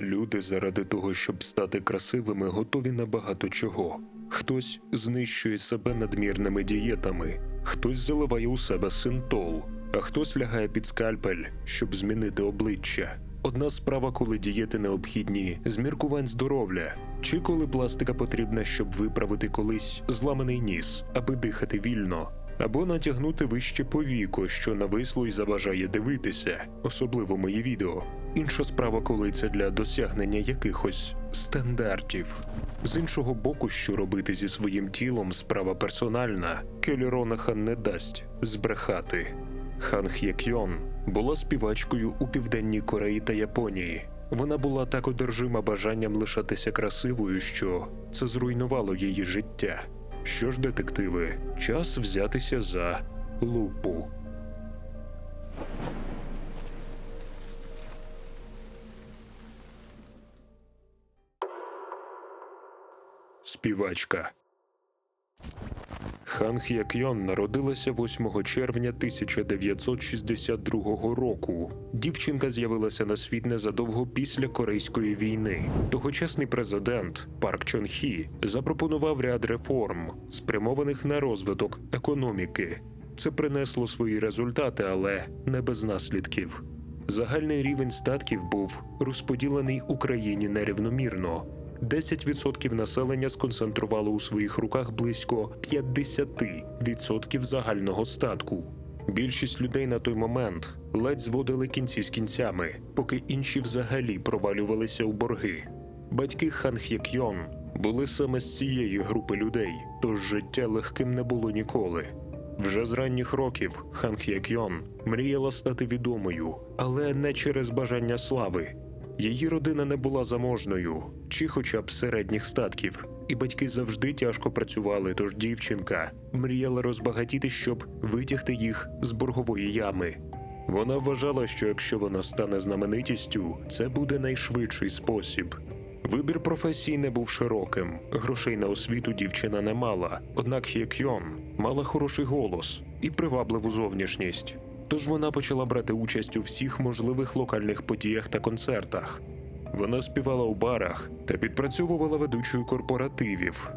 Люди заради того, щоб стати красивими, готові на багато чого. Хтось знищує себе надмірними дієтами, хтось заливає у себе синтол, а хтось лягає під скальпель, щоб змінити обличчя. Одна справа, коли дієти необхідні з міркувань здоров'я, чи коли пластика потрібна, щоб виправити колись зламаний ніс, аби дихати вільно, або натягнути вище повіко, що нависло і заважає дивитися, особливо мої відео. Інша справа, коли це для досягнення якихось стандартів. З іншого боку, що робити зі своїм тілом справа персональна, Келі Ронахан не дасть збрехати. Хан Х'єкйон була співачкою у Південній Кореї та Японії. Вона була так одержима бажанням лишатися красивою, що це зруйнувало її життя. Що ж, детективи, час взятися за лупу. Співачка Хан Х'якйон народилася 8 червня 1962 року. Дівчинка з'явилася на світ незадовго після Корейської війни. Тогочасний президент Парк Чон Хі запропонував ряд реформ, спрямованих на розвиток економіки. Це принесло свої результати, але не без наслідків. Загальний рівень статків був розподілений Україні нерівномірно. 10% населення сконцентрувало у своїх руках близько 50% загального статку. Більшість людей на той момент ледь зводили кінці з кінцями, поки інші взагалі провалювалися у борги. Батьки Хан Х'єкйон були саме з цієї групи людей, тож життя легким не було ніколи. Вже з ранніх років Хан Х'єкйон мріяла стати відомою, але не через бажання слави. Її родина не була заможною чи хоча б середніх статків, і батьки завжди тяжко працювали. Тож дівчинка мріяла розбагатіти, щоб витягти їх з боргової ями. Вона вважала, що якщо вона стане знаменитістю, це буде найшвидший спосіб. Вибір професії не був широким. Грошей на освіту дівчина не мала. Однак Х'єкйон мала хороший голос і привабливу зовнішність. Тож вона почала брати участь у всіх можливих локальних подіях та концертах. Вона співала у барах та підпрацьовувала ведучою корпоративів.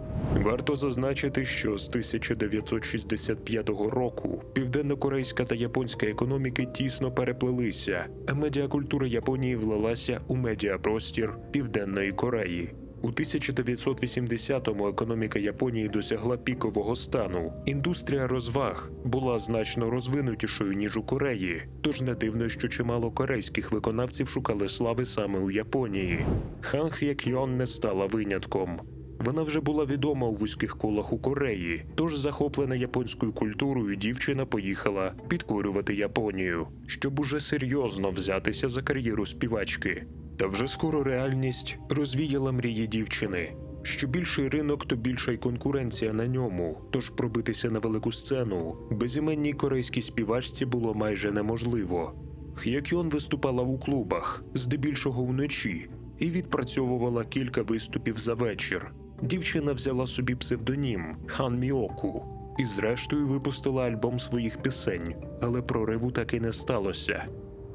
Варто зазначити, що з 1965 року південно-корейська та японська економіки тісно переплелися, а медіакультура Японії влилася у медіапростір Південної Кореї. У 1980-му економіка Японії досягла пікового стану. Індустрія розваг була значно розвинутішою ніж у Кореї, тож не дивно, що чимало корейських виконавців шукали слави саме у Японії. Хан Х'єкйон не стала винятком. Вона вже була відома у вузьких колах у Кореї, тож захоплена японською культурою дівчина поїхала підкорювати Японію, щоб уже серйозно взятися за кар'єру співачки. Та вже скоро реальність розвіяла мрії дівчини. Що більший ринок, то більша й конкуренція на ньому. Тож пробитися на велику сцену безіменній корейській співачці було майже неможливо. Х'якьон виступала у клубах, здебільшого вночі, і відпрацьовувала кілька виступів за вечір. Дівчина взяла собі псевдонім Хан Міоку і, зрештою, випустила альбом своїх пісень, але прориву так і не сталося.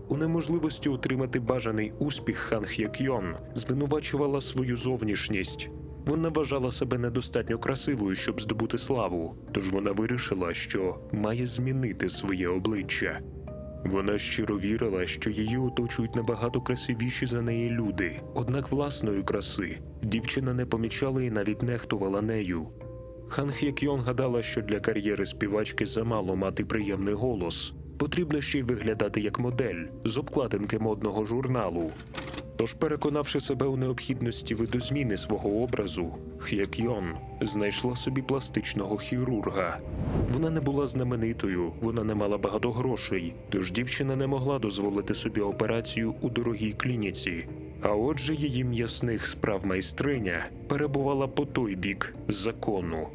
У неможливості отримати бажаний успіх Хан Х'якйон звинувачувала свою зовнішність. Вона вважала себе недостатньо красивою, щоб здобути славу, тож вона вирішила, що має змінити своє обличчя. Вона щиро вірила, що її оточують набагато красивіші за неї люди. Однак власної краси дівчина не помічала і навіть нехтувала нею. Хан Х'якйон гадала, що для кар'єри співачки замало мати приємний голос. Потрібно ще й виглядати як модель з обкладинки модного журналу. Тож, переконавши себе у необхідності видозміни свого образу, Х'якйон знайшла собі пластичного хірурга. Вона не була знаменитою, вона не мала багато грошей, тож дівчина не могла дозволити собі операцію у дорогій клініці. А отже, її м'ясних справ майстриня перебувала по той бік закону.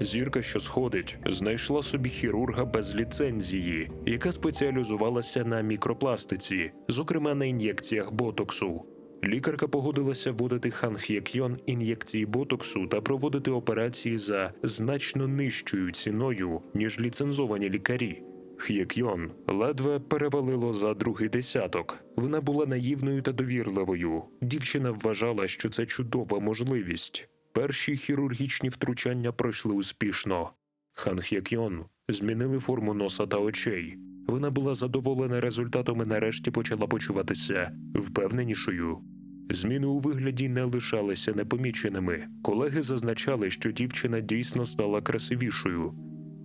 Зірка, що сходить, знайшла собі хірурга без ліцензії, яка спеціалізувалася на мікропластиці, зокрема на ін'єкціях ботоксу. Лікарка погодилася вводити Хан Х'якйон ін'єкції ботоксу та проводити операції за значно нижчою ціною, ніж ліцензовані лікарі. Х'єкйон ледве перевалило за другий десяток. Вона була наївною та довірливою. Дівчина вважала, що це чудова можливість. Перші хірургічні втручання пройшли успішно. Хан Х'єкйон змінили форму носа та очей. Вона була задоволена результатом і нарешті почала почуватися впевненішою. Зміни у вигляді не лишалися непоміченими. Колеги зазначали, що дівчина дійсно стала красивішою.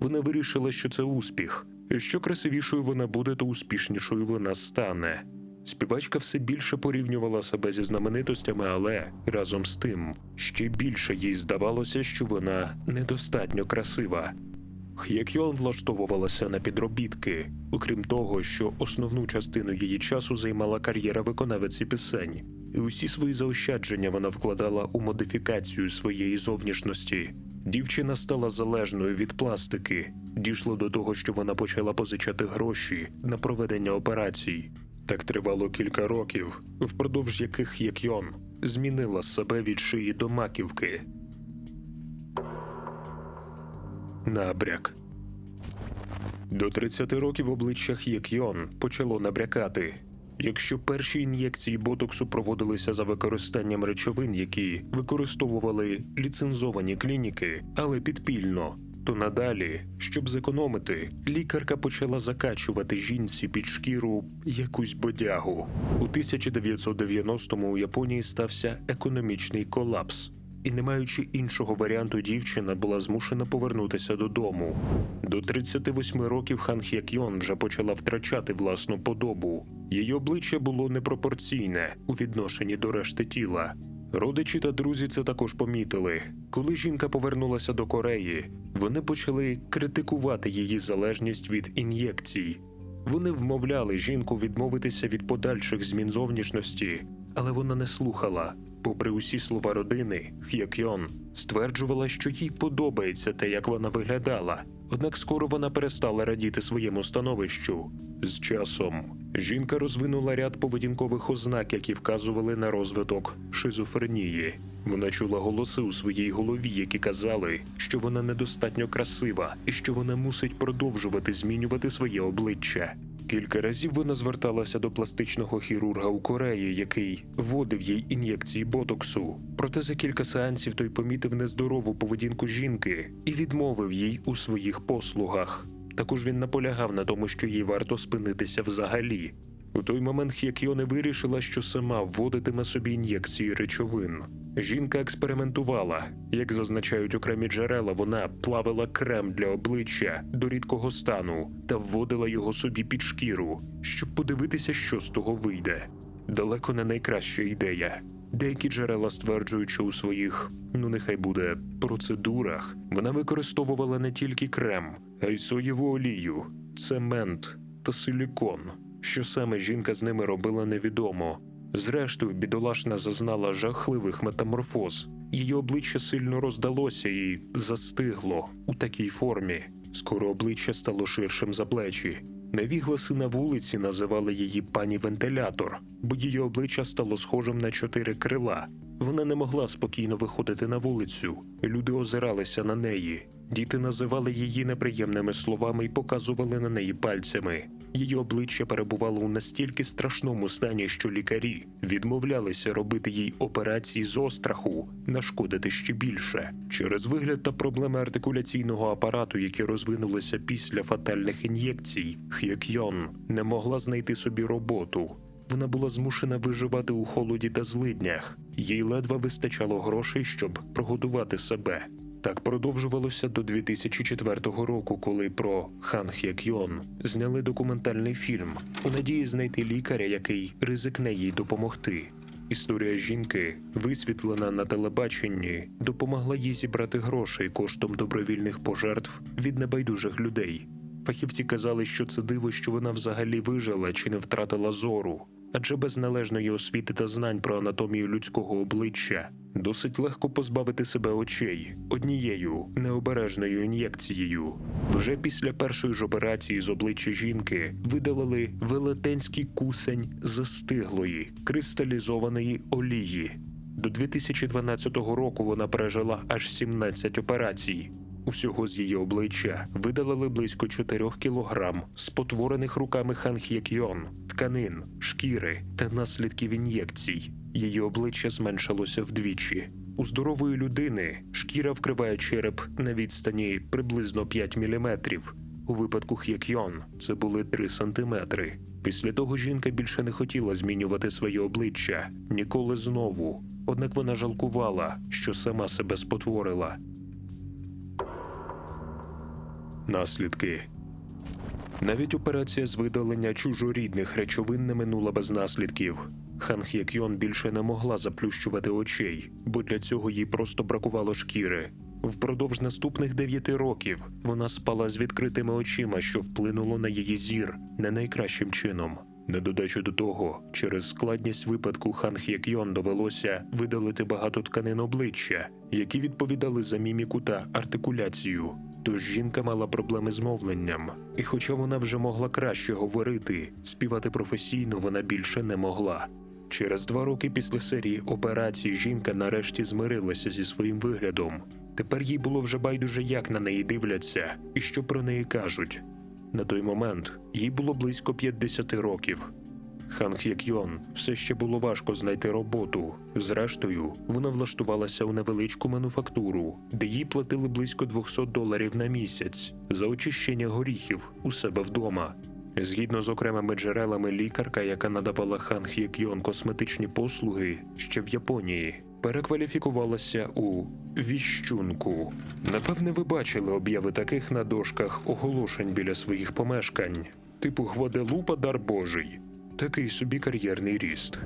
Вона вирішила, що це успіх. Що красивішою вона буде, то успішнішою вона стане. Співачка все більше порівнювала себе зі знаменитостями, але разом з тим ще більше їй здавалося, що вона недостатньо красива. Х'єкйон влаштовувалася на підробітки, окрім того, що основну частину її часу займала кар'єра виконавиці пісень, і усі свої заощадження вона вкладала у модифікацію своєї зовнішності. Дівчина стала залежною від пластики. Дійшло до того, що вона почала позичати гроші на проведення операцій. Так тривало кілька років, впродовж яких Х'єкйон змінила себе від шиї до маківки. Набряк. До 30 років обличчя Х'єкйон почало набрякати. Якщо перші ін'єкції ботоксу проводилися за використанням речовин, які використовували ліцензовані клініки, але підпільно, то надалі, щоб зекономити, лікарка почала закачувати жінці під шкіру якусь бодягу. У 1990-му у Японії стався економічний колапс. І, не маючи іншого варіанту, дівчина була змушена повернутися додому. До 38 років Хан Х'якйон вже почала втрачати власну подобу. Її обличчя було непропорційне у відношенні до решти тіла. Родичі та друзі це також помітили. Коли жінка повернулася до Кореї, вони почали критикувати її залежність від ін'єкцій. Вони вмовляли жінку відмовитися від подальших змін зовнішності, але вона не слухала. Попри усі слова родини, Х'якйон стверджувала, що їй подобається те, як вона виглядала. Однак скоро вона перестала радіти своєму становищу. З часом жінка розвинула ряд поведінкових ознак, які вказували на розвиток шизофренії. Вона чула голоси у своїй голові, які казали, що вона недостатньо красива і що вона мусить продовжувати змінювати своє обличчя. Кілька разів вона зверталася до пластичного хірурга у Кореї, який вводив їй ін'єкції ботоксу. Проте за кілька сеансів той помітив нездорову поведінку жінки і відмовив їй у своїх послугах. Також він наполягав на тому, що їй варто спинитися взагалі. У той момент Х'якйоне вирішила, що сама вводитиме собі ін'єкції речовин. Жінка експериментувала. Як зазначають окремі джерела, вона плавила крем для обличчя до рідкого стану та вводила його собі під шкіру, щоб подивитися, що з того вийде. Далеко не найкраща ідея. Деякі джерела стверджують, що у своїх, ну нехай буде, процедурах вона використовувала не тільки крем, а соєву олію, цемент та силікон. Що саме жінка з ними робила, невідомо. Зрештою, бідолашна зазнала жахливих метаморфоз. Її обличчя сильно роздалося і застигло у такій формі. Скоро обличчя стало ширшим за плечі. Невігласи на вулиці називали її пані вентилятор, бо її обличчя стало схожим на чотири крила. Вона не могла спокійно виходити на вулицю. Люди озиралися на неї. Діти називали її неприємними словами і показували на неї пальцями. Її обличчя перебувало у настільки страшному стані, що лікарі відмовлялися робити їй операції з остраху, нашкодити ще більше. Через вигляд та проблеми артикуляційного апарату, які розвинулися після фатальних ін'єкцій, Х'якйон не могла знайти собі роботу. Вона була змушена виживати у холоді та злиднях. Їй ледве вистачало грошей, щоб прогодувати себе. Так продовжувалося до 2004 року, коли про Хан Х'якйон зняли документальний фільм у надії знайти лікаря, який ризикне їй допомогти. Історія жінки, висвітлена на телебаченні, допомогла їй зібрати грошей коштом добровільних пожертв від небайдужих людей. Фахівці казали, що це диво, що вона взагалі вижила чи не втратила зору, адже без належної освіти та знань про анатомію людського обличчя досить легко позбавити себе очей однією необережною ін'єкцією. Вже після першої ж операції з обличчя жінки видалили велетенський кусень застиглої кристалізованої олії. До 2012 року вона пережила аж 17 операцій. Усього з її обличчя видалили близько 4 кілограм спотворених руками Хан Х'єкйон, тканин, шкіри та наслідків ін'єкцій. Її обличчя зменшилося вдвічі. У здорової людини шкіра вкриває череп на відстані приблизно 5 мм. У випадку Х'єкйон це були 3 сантиметри. Після того жінка більше не хотіла змінювати своє обличчя ніколи знову. Однак вона жалкувала, що сама себе спотворила. Наслідки навіть операція з видалення чужорідних речовин не минула без наслідків. Хан Х'єкйон більше не могла заплющувати очей, бо для цього їй просто бракувало шкіри. Впродовж наступних дев'яти років вона спала з відкритими очима, що вплинуло на її зір не найкращим чином. На додачу до того, через складність випадку Хан Х'єкйон довелося видалити багато тканин обличчя, які відповідали за міміку та артикуляцію. Тож жінка мала проблеми з мовленням, і хоча вона вже могла краще говорити, співати професійно вона більше не могла. Через два роки після серії операцій жінка нарешті змирилася зі своїм виглядом. Тепер їй було вже байдуже, як на неї дивляться і що про неї кажуть. На той момент їй було близько 50 років. Хан Х'єкйон все ще було важко знайти роботу. Зрештою, вона влаштувалася у невеличку мануфактуру, де їй платили близько 200 доларів на місяць за очищення горіхів у себе вдома. Згідно з окремими джерелами, лікарка, яка надавала Хан Х'єкйон косметичні послуги ще в Японії, перекваліфікувалася у віщунку. Напевне, ви бачили обяви таких на дошках оголошень біля своїх помешкань, типу Гваделупа дар Божий. Такий собі кар'єрний ріст.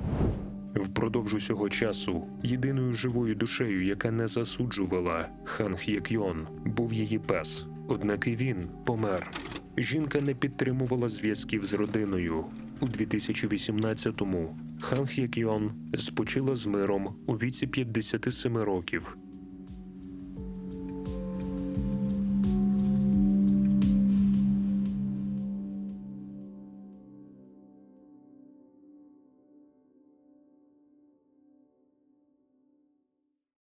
Впродовж усього часу єдиною живою душею, яка не засуджувала Хан Х'єкйон, був її пес. Однак і він помер. Жінка не підтримувала зв'язків з родиною. У 2018-му Хан Х'єкйон спочила з миром у віці 57 років.